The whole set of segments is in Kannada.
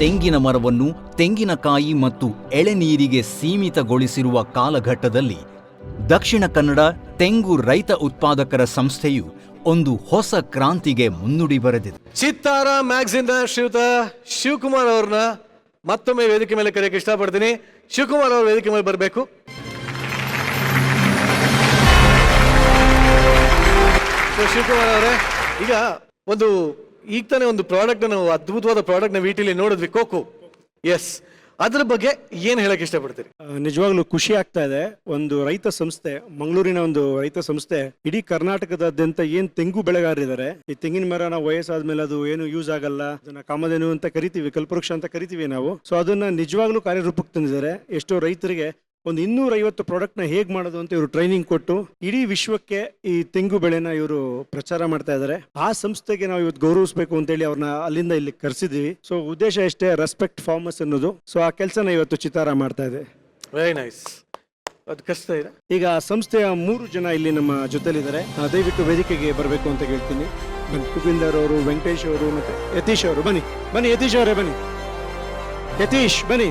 ತೆಂಗಿನ ಮರವನ್ನು ತೆಂಗಿನಕಾಯಿ ಮತ್ತು ಎಳೆನೀರಿಗೆ ಸೀಮಿತಗೊಳಿಸಿರುವ ಕಾಲಘಟ್ಟದಲ್ಲಿ ದಕ್ಷಿಣ ಕನ್ನಡ ತೆಂಗು ರೈತ ಉತ್ಪಾದಕರ ಸಂಸ್ಥೆಯು ಒಂದು ಹೊಸ ಕ್ರಾಂತಿಗೆ ಮುನ್ನುಡಿ ಬರೆದಿದೆ. ಚಿತ್ತಾರ ಮ್ಯಾಗ್ಝಿನ್ ಶ್ರೀಯುತ ಶಿವಕುಮಾರ್ ಅವ್ರನ್ನ ಮತ್ತೊಮ್ಮೆ ವೇದಿಕೆ ಮೇಲೆ ಕರೆಯಕ್ಕೆ ಇಷ್ಟಪಡ್ತೀನಿ. ಶಿವಕುಮಾರ್ ಅವರು ವೇದಿಕೆ ಮೇಲೆ ಬರಬೇಕು. ಶಿವಕುಮಾರ್ ಅವರೇ, ಈಗ ಒಂದು ಈಗ ತಾನೇ ಒಂದು ಪ್ರಾಡಕ್ಟ್ ನಾವು ಅದ್ಭುತವಾದ ಪ್ರಾಡಕ್ಟ್ನ ವೀಟಿಲಿ ನೋಡಿದ್ವಿ, ಕೋಕೋ. ಎಸ್ ಅದ್ರ ಬಗ್ಗೆ ಏನು ಹೇಳಕ್ ಇಷ್ಟಪಡ್ತೀರಿ? ನಿಜವಾಗ್ಲೂ ಖುಷಿ ಆಗ್ತಾ ಇದೆ. ಒಂದು ರೈತ ಸಂಸ್ಥೆ, ಮಂಗಳೂರಿನ ಒಂದು ರೈತ ಸಂಸ್ಥೆ, ಇಡೀ ಕರ್ನಾಟಕದಾದ್ಯಂತ ಏನ್ ತೆಂಗು ಬೆಳೆಗಾರರಿದ್ದಾರೆ, ಈ ತೆಂಗಿನ ಮರ ನಾವು ವಯಸ್ಸಾದ್ಮೇಲೆ ಅದು ಏನು ಯೂಸ್ ಆಗಲ್ಲ, ಅದನ್ನ ಕಾಮಧೇನು ಅಂತ ಕರಿತೀವಿ, ಕಲ್ಪವೃಕ್ಷ ಅಂತ ಕರಿತೀವಿ ನಾವು. ಸೊ ಅದನ್ನ ನಿಜವಾಗ್ಲೂ ಕಾರ್ಯರೂಪಕ್ಕೆ ತಂದಿದ್ದಾರೆ. ಎಷ್ಟೋ ರೈತರಿಗೆ ಒಂದು ಇನ್ನೂರೈವತ್ತು ಪ್ರಾಡಕ್ಟ್ನ ಹೇಗೆ ನ ಹೇಗ್ ಮಾಡೋದು ಅಂತ ಇವರು ಟ್ರೈನಿಂಗ್ ಕೊಟ್ಟು ಇಡೀ ವಿಶ್ವಕ್ಕೆ ಈ ತೆಂಗು ಬೆಳೆನ ಇವರು ಪ್ರಚಾರ ಮಾಡ್ತಾ ಇದ್ದಾರೆ. ಆ ಸಂಸ್ಥೆಗೆ ನಾವು ಇವತ್ತು ಗೌರವಿಸಬೇಕು ಅಂತೇಳಿ ಅವ್ರನ್ನ ಅಲ್ಲಿಂದ ಇಲ್ಲಿ ಕರೆಸಿದ್ವಿ ಸೊ ಉದ್ದೇಶ ಎಷ್ಟೇ ರೆಸ್ಪೆಕ್ಟ್ ಫಾರ್ಮರ್ಸ್ ಅನ್ನೋದು. ಸೊ ಆ ಕೆಲಸನ ಇವತ್ತು ಚಿತಾರ ಮಾಡ್ತಾ ಇದೆ. ವೆರಿ ನೈಸ್ ಅದು ಕಷ್ಟ ಇದೆ. ಈಗ ಆ ಸಂಸ್ಥೆಯ ಮೂರು ಜನ ಇಲ್ಲಿ ನಮ್ಮ ಜೊತೆಲಿದ್ದಾರೆ. ದಯವಿಟ್ಟು ವೇದಿಕೆಗೆ ಬರಬೇಕು ಅಂತ ಹೇಳ್ತೀನಿ ಬನ್ನಿ. ಕುಪಿಂದರ್ ಅವರು ವೆಂಕಟೇಶ್ ಅವರು ಮತ್ತೆ ಯತೀಶ್ ಅವರು. ಬನ್ನಿ. ಬನ್ನಿ ಯತೀಶ್ ಅವರೇ ಬನ್ನಿ. ಯತೀಶ್ ಬನ್ನಿ.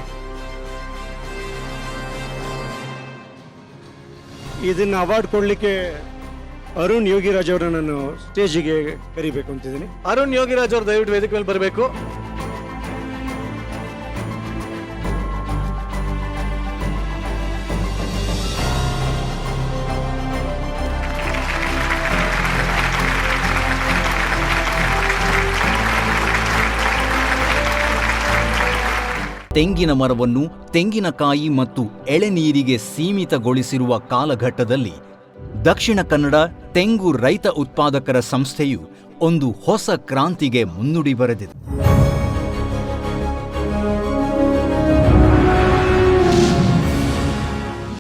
ಇದನ್ನ ಅವಾರ್ಡ್ ಕೊಡ್ಲಿಕ್ಕೆ ಅರುಣ್ ಯೋಗಿರಾಜ್ ಅವರನ್ನು ನಾನು ಸ್ಟೇಜಿಗೆ ಕರಿಬೇಕು ಅಂತಿದ್ದೀನಿ. ಅರುಣ್ ಯೋಗಿರಾಜ್ ಅವರು ದಯವಿಟ್ಟು ವೇದಿಕೆ ಮೇಲೆ ಬರಬೇಕು. ತೆಂಗಿನ ಮರವನ್ನು ತೆಂಗಿನಕಾಯಿ ಮತ್ತು ಎಳೆನೀರಿಗೆ ಸೀಮಿತಗೊಳಿಸಿರುವ ಕಾಲಘಟ್ಟದಲ್ಲಿ ದಕ್ಷಿಣ ಕನ್ನಡ ತೆಂಗು ರೈತ ಉತ್ಪಾದಕರ ಸಂಸ್ಥೆಯು ಒಂದು ಹೊಸ ಕ್ರಾಂತಿಗೆ ಮುನ್ನುಡಿ ಬರೆದಿದೆ.